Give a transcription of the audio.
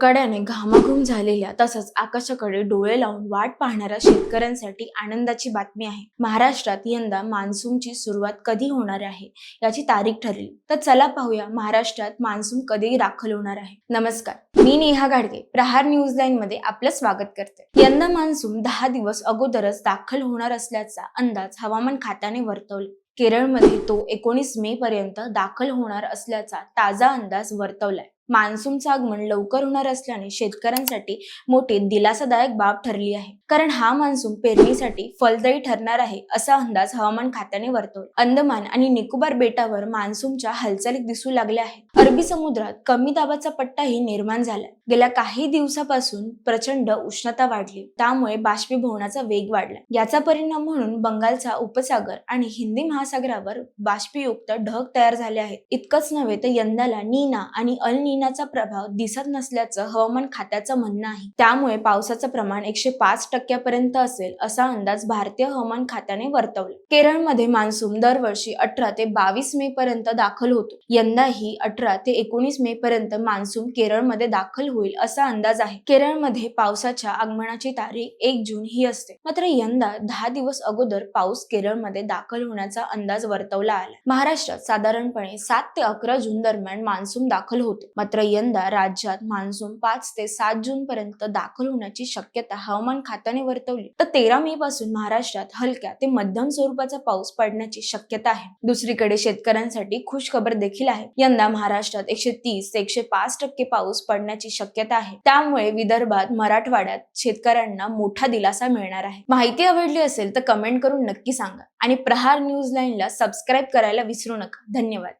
कड्याने घामाघूम झालेल्या तसंच आकाशाकडे डोळे लावून वाट पाहणाऱ्या शेतकऱ्यांसाठी आनंदाची बातमी आहे. महाराष्ट्रात यंदा मान्सूनची सुरुवात कधी होणार आहे याची तारीख ठरली. तर चला पाहूया महाराष्ट्रात मान्सून कधी दाखल होणार आहे. नमस्कार मी नेहा गाडगे प्रहार न्यूज लाईन मध्ये आपलं स्वागत करते. यंदा मान्सून दहा दिवस अगोदरच दाखल होणार असल्याचा अंदाज हवामान खात्याने वर्तवला. केरळमध्ये तो एकोणीस मे पर्यंत दाखल होणार असल्याचा ताजा अंदाज वर्तवलाय. मान्सूनचं आगमन लवकर होणार असल्याने शेतकऱ्यांसाठी मोठी दिलासादायक बाब ठरली आहे. कारण हा मान्सून पेरणीसाठी फलदायी ठरणार आहे असा अंदाज हवामान खात्याने वर्तवला. अंदमान आणि निकोबार बेटावर मान्सूनच्या हालचाली दिसू लागल्या आहेत. अरबी समुद्रात कमी दाबाचा पट्टाही निर्माण झाला गेल्या काही दिवसापासून प्रचंड उष्णता वाढली. त्यामुळे बाष्पीभवनाचा वेग वाढला. याचा परिणाम म्हणून बंगालचा उपसागर आणि हिंदी महासागरावर बाष्पीयुक्त ढग तयार झाले आहेत. इतकंच नव्हे तर यंदाला नीना आणि अल नीनाचा प्रभाव दिसत नसल्याचं हवामान खात्याचं म्हणणं आहे. त्यामुळे पावसाचं प्रमाण एकशे पाच टक्क्यापर्यंत असेल असा अंदाज भारतीय हवामान खात्याने वर्तवला. केरळमध्ये मान्सून दरवर्षी अठरा ते बावीस मे पर्यंत दाखल होतो. यंदाही अठरा ते एकोणीस मे पर्यंत मान्सून केरळमध्ये दाखल होईल असा अंदाज आहे. केरळमध्ये पावसाच्या आगमनाची तारीख एक जून ही असते. मात्र यंदा दहा दिवस अगोदर पाऊस केरळमध्ये दाखल होण्याचा अंदाज वर्तवला आला. महाराष्ट्रात साधारणपणे सात ते अकरा जून दरम्यान मान्सून दाखल होतो. मात्र यंदा राज्यात मान्सून पाच ते सात जून पर्यंत दाखल होण्याची शक्यता हवामान खात्याने वर्तवली. तर तेरा मे पासून महाराष्ट्रात हलक्या ते मध्यम स्वरूपाचा पाऊस पडण्याची शक्यता आहे. दुसरीकडे शेतकऱ्यांसाठी खुश खबर देखील आहे. यंदा महाराष्ट्रात एकशे तीस ते एकशे पाच टक्के पाऊस पडण्याची शक्यता आहे. त्यामुळे विदर्भात मराठवाड्यात शेतकऱ्यांना मोठा दिलासा मिळणार आहे. माहिती आवडली असेल तर कमेंट करून नक्की सांगा. आणि प्रहार न्यूज लाईनला सबस्क्राईब करायला विसरू नका. धन्यवाद.